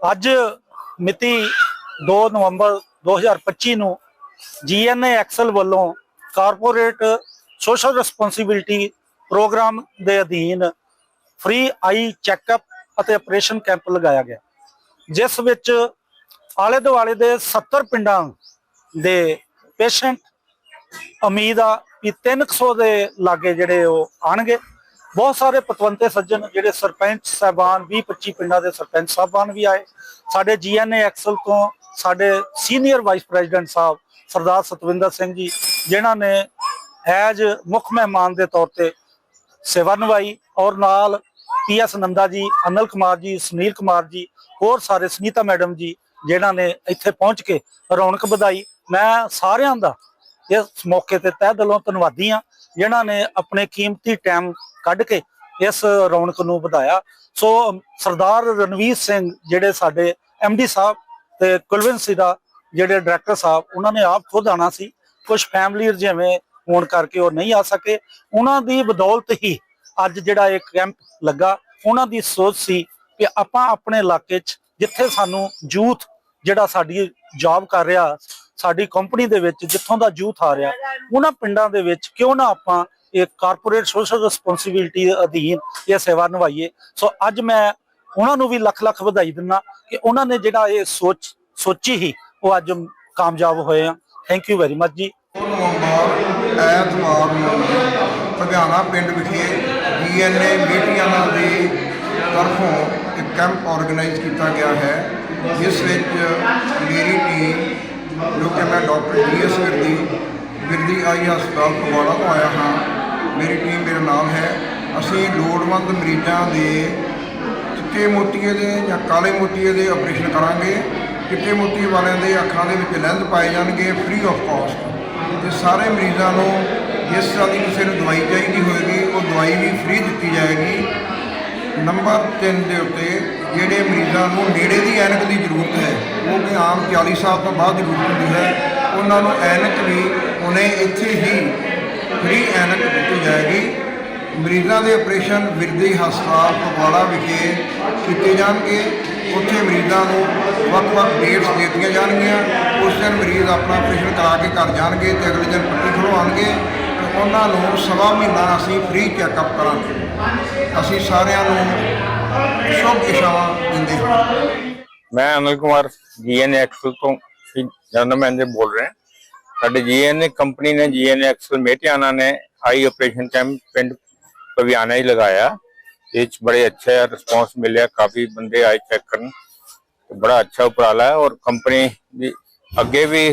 ਅੱਜ ਮਿਤੀ 2 ਨਵੰਬਰ 2025 ਨੂੰ ਜੀਐਨਏ ਐਕਸਲ ਵੱਲੋਂ ਕਾਰਪੋਰੇਟ ਸੋਸ਼ਲ ਰਿਸਪੌਂਸਿਬਿਲਟੀ ਪ੍ਰੋਗਰਾਮ ਦੇ ਅਧੀਨ ਫ੍ਰੀ ਆਈ ਚੈੱਕਅਪ ਅਤੇ ਆਪਰੇਸ਼ਨ ਕੈਂਪ ਲਗਾਇਆ ਗਿਆ, ਜਿਸ ਵਿੱਚ ਆਲੇ ਦੁਆਲੇ ਦੇ 70 ਪਿੰਡਾਂ ਦੇ ਪੇਸ਼ੈਂਟ ਉਮੀਦ ਆ ਕਿ 300 ਦੇ ਲਾਗੇ ਜਿਹੜੇ ਉਹ ਆਣਗੇ ਬਹੁਤ ਸਾਰੇ ਪਤਵੰਤੇ ਸੱਜਣ ਜਿਹੜੇ ਸਰਪੰਚ ਸਾਹਿਬਾਨ 20 25 ਪਿੰਡਾਂ ਦੇ ਸਰਪੰਚ ਸਾਹਿਬਾਨ ਵੀ ਆਏ। ਸਾਡੇ ਜੀਐਨਏ ਐਕਸਲ ਤੋਂ ਸਾਡੇ ਸੀਨੀਅਰ ਵਾਈਸ ਪ੍ਰੈਜ਼ੀਡੈਂਟ ਸਾਹਿਬ ਸਰਦਾਰ ਸਤਵਿੰਦਰ ਸਿੰਘ ਜੀ, ਜਿਨ੍ਹਾਂ ਨੇ ਐਜ ਮੁੱਖ ਮਹਿਮਾਨ ਦੇ ਤੌਰ ਤੇ ਸੇਵਾ ਨਿਭਾਈ ਔਰ ਨਾਲ ਪੀਐਸ ਨੰਦਾ ਜੀ, ਅਨਲ ਕੁਮਾਰ ਜੀ, ਸੁਨੀਲ ਕੁਮਾਰ ਜੀ, ਹੋਰ ਸਾਰੇ ਸੁਨੀਤਾ ਮੈਡਮ ਜੀ, ਜਿਨ੍ਹਾਂ ਨੇ ਇੱਥੇ ਪਹੁੰਚ ਕੇ ਰੌਣਕ ਵਧਾਈ। ਮੈਂ ਸਾਰਿਆਂ ਦਾ ਇਸ ਮੌਕੇ ਤੇ ਤਹਿ ਦਿਲੋਂ ਧੰਨਵਾਦੀ ਹਾਂ, ਜਿਨ੍ਹਾਂ ਨੇ ਆਪਣੇ ਕੀਮਤੀ ਟਾਈਮ ਕੱਢ ਕੇ ਇਸ ਰੌਣਕ ਨੂੰ ਵਧਾਇਆ। ਸੋ, ਸਰਦਾਰ ਰਣਵੀਰ ਸਿੰਘ ਜਿਹੜੇ ਸਾਡੇ ਡੀ ਸਾਹਿਬ ਤੇ ਕੁਲਵਿੰਦ ਸਿਰਾ ਜਿਹੜੇ ਡਾਇਰੈਕਟਰ ਸਾਹਿਬ, ਉਹਨਾਂ ਨੇ ਆਪ ਖੁਦ ਆਣਾ ਸੀ। ਕੁਝ ਫੈਮਿਲੀ ਜਿਵੇਂ ਹੋਣ ਕਰਕੇ ਉਹ ਨਹੀਂ ਆ ਸਕੇ। ਉਹਨਾਂ ਦੀ ਬਦੌਲਤ ਹੀ ਅੱਜ ਜਿਹੜਾ ਇਹ ਕੈਂਪ ਲੱਗਾ, ਉਹਨਾਂ ਦੀ ਸੋਚ ਸੀ ਕਿ ਆਪਾਂ ਆਪਣੇ ਇਲਾਕੇ 'ਚ ਜਿੱਥੇ ਸਾਨੂੰ ਯੂਥ ਜਿਹੜਾ ਸਾਡੀ ਜੌਬ ਕਰ ਰਿਹਾ ਸਾਡੀ ਕੰਪਨੀ ਦੇ ਵਿੱਚ ਜਿੱਥੋਂ ਦਾ ਯੂਥ ਆ ਰਿਹਾ, ਉਹਨਾਂ ਪਿੰਡਾਂ ਦੇ ਵਿੱਚ ਕਿਉਂ ਨਾ ਆਪਾਂ ਇਹ ਕਾਰਪੋਰੇਟ ਸੋਸ਼ਲ ਰਿਸਪੌਂਸਿਬਿਲਟੀ ਦੇ ਅਧੀਨ ਇਹ ਸੇਵਾ ਨਿਭਾਈਏ। ਸੋ ਅੱਜ ਮੈਂ ਉਹਨਾਂ ਨੂੰ ਵੀ ਲੱਖ ਲੱਖ ਵਧਾਈ ਦਿੰਦਾ ਕਿ ਉਹਨਾਂ ਨੇ ਜਿਹੜਾ ਇਹ ਸੋਚ, ਸੋਚੀ ਹੀ ਉਹ ਅੱਜ ਕਾਮਯਾਬ ਹੋਏ ਆ। ਥੈਂਕ ਯੂ ਵੈਰੀ ਮਚ ਜੀ। ਐਤਵਾਰ ਨੂੰ ਲੁਧਿਆਣਾ ਪਿੰਡ ਵਿਖੇ ਡੀਐਨਏ ਬੇਟੀਆਂ ਦੇ ਤਰਫੋਂ ਇੱਕ ਕੈਂਪ ਆਰਗੇਨਾਈਜ਼ ਕੀਤਾ ਗਿਆ ਹੈ, ਜਿਸ ਵਿੱਚ ਮੇਰੀ ਟੀਮ ਜੋ ਕਿ ਮੈਂ doctor DS Virdi Virdi eye ਹਸਪਤਾਲ ਫਗਵਾੜਾ ਤੋਂ ਆਇਆ ਹਾਂ। ਮੇਰੀ ਟੀਮ ਮੇਰੇ ਨਾਲ ਹੈ। ਅਸੀਂ ਲੋੜਵੰਦ ਮਰੀਜ਼ਾਂ ਦੇ ਚਿੱਟੇ ਮੋਤੀਏ ਦੇ ਜਾਂ ਕਾਲੇ ਮੋਤੀਏ ਦੇ ਆਪਰੇਸ਼ਨ ਕਰਾਂਗੇ। ਚਿੱਟੇ ਮੋਤੀਏ ਵਾਲਿਆਂ ਦੇ ਅੱਖਾਂ ਦੇ ਵਿੱਚ ਲੈਂਜ਼ ਪਾਏ ਜਾਣਗੇ ਫ੍ਰੀ ਆਫ ਕਾਸਟ ਤੇ ਸਾਰੇ ਮਰੀਜ਼ਾਂ ਨੂੰ ਜਿਸ ਤਰ੍ਹਾਂ ਦੀ ਕਿਸੇ ਨੂੰ ਦਵਾਈ ਚਾਹੀਦੀ ਹੋਏਗੀ, ਉਹ ਦਵਾਈ ਵੀ ਫ੍ਰੀ ਦਿੱਤੀ ਜਾਏਗੀ। ਨੰਬਰ 3 ਦੇ ਉੱਤੇ ਜਿਹੜੇ ਮਰੀਜ਼ਾਂ ਨੂੰ ਨੇੜੇ ਦੀ ਐਨਕ ਦੀ ਜ਼ਰੂਰਤ ਹੈ, ਉਹ ਕਿ ਆਮ 40 ਸਾਲ ਤੋਂ ਬਾਅਦ ਜ਼ਰੂਰਤ ਹੁੰਦੀ ਹੈ, ਉਹਨਾਂ ਨੂੰ ਐਨਕ ਵੀ ਉਹਨੇ ਇੱਥੇ ਹੀ ਫ੍ਰੀ ਐਨਕ ਦਿੱਤੀ ਜਾਏਗੀ। ਮਰੀਜ਼ਾਂ ਦੇ ਆਪਰੇਸ਼ਨ ਵਿਰਦੀ ਹਸਪਤਾਲ ਫਗਵਾੜਾ ਵਿਖੇ ਕੀਤੇ ਜਾਣਗੇ। ਉੱਥੇ ਮਰੀਜ਼ਾਂ ਨੂੰ ਵੱਖ-ਵੱਖ ਡੇਟਸ ਦਿੱਤੀਆਂ ਜਾਣਗੀਆਂ। ਉਸ ਦਿਨ ਮਰੀਜ਼ ਆਪਣਾ ਆਪਰੇਸ਼ਨ ਕਰਾ ਕੇ ਘਰ ਜਾਣਗੇ ਤੇ ਅਗਲੇ ਦਿਨ ਪੱਟੀ ਖਲਵਾਉਣਗੇ ਉਹਨਾਂ ਨੂੰ ਸਵਾ ਮਹੀਨਾ ਅਸੀਂ ਫ੍ਰੀ ਚੈੱਕਅਪ ਕਰਾਂਗੇ। ਅਸੀਂ ਸਾਰਿਆਂ ਨੂੰ ਸ਼ੁਭ ਇਸ਼ਾਵਾ ਦਿੰਦੇ ਹਾਂ। ਮੈਂ ਅਨਿਲ ਕੁਮਾਰ ਜੀਐਨ ਐਕਸਲ ਤੋਂ ਜਨਰਲ ਮੈਨੇਜਰ ਬੋਲ ਰਿਹਾ। ਸਾਡੇ ਜੀਐਨ ਕੰਪਨੀ ਨੇ ਜੀਐਨ ਐਕਸਲ ਮੇਟਿਆਨਾ ਨੇ ਆਈ ਆਪਰੇਸ਼ਨ ਕੈਂਪ ਪਿੰਡ ਪਵਿਆਨਾ ਹੀ ਲਗਾਇਆ। ਇਹ 'ਚ ਬੜੇ ਅੱਛਾ ਰਿਸਪੌਂਸ ਮਿਲਿਆ, ਕਾਫੀ ਬੰਦੇ ਆਏ ਚੈੱਕ ਕਰਨ। ਬੜਾ ਅੱਛਾ ਉਪਰਾਲਾ ਹੈ ਔਰ ਕੰਪਨੀ ਦੀ ਅੱਗੇ ਵੀ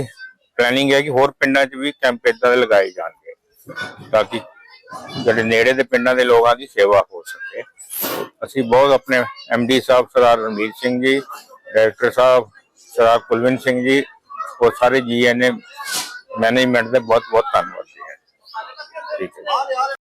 ਪਲੈਨਿੰਗ ਹੈ ਕਿ ਹੋਰ ਪਿੰਡਾਂ 'ਚ ਵੀ ਕੈਂਪ ਇਦਾਂ ਦੇ ਲਗਾਏ ਜਾਣਗੇ। ਤਾਂ ਕਿ ਜਿਹੜੇ ਨੇੜੇ ਦੇ ਪਿੰਡਾਂ ਦੇ ਲੋਕਾਂ ਦੀ ਸੇਵਾ ਹੋ ਸਕੇ ਅਸੀਂ ਬਹੁਤ ਆਪਣੇ ਡੀ ਸਾਹਿਬ ਸਰਦਾਰ ਰਣਵੀਰ ਸਿੰਘ ਜੀ, ਡਾਇਰੈਕਟਰ ਸਾਹਿਬ ਸਰਦਾਰ ਕੁਲਵਿੰਦ ਸਿੰਘ ਜੀ, ਉਹ ਸਾਰੇ ਜੀਐਨਏ ਮੈਨੇਜਮੈਂਟ ਦੇ ਬਹੁਤ ਬਹੁਤ ਧੰਨਵਾਦੀ ਹਾਂ ਠੀਕ ਹੈ ਜੀ।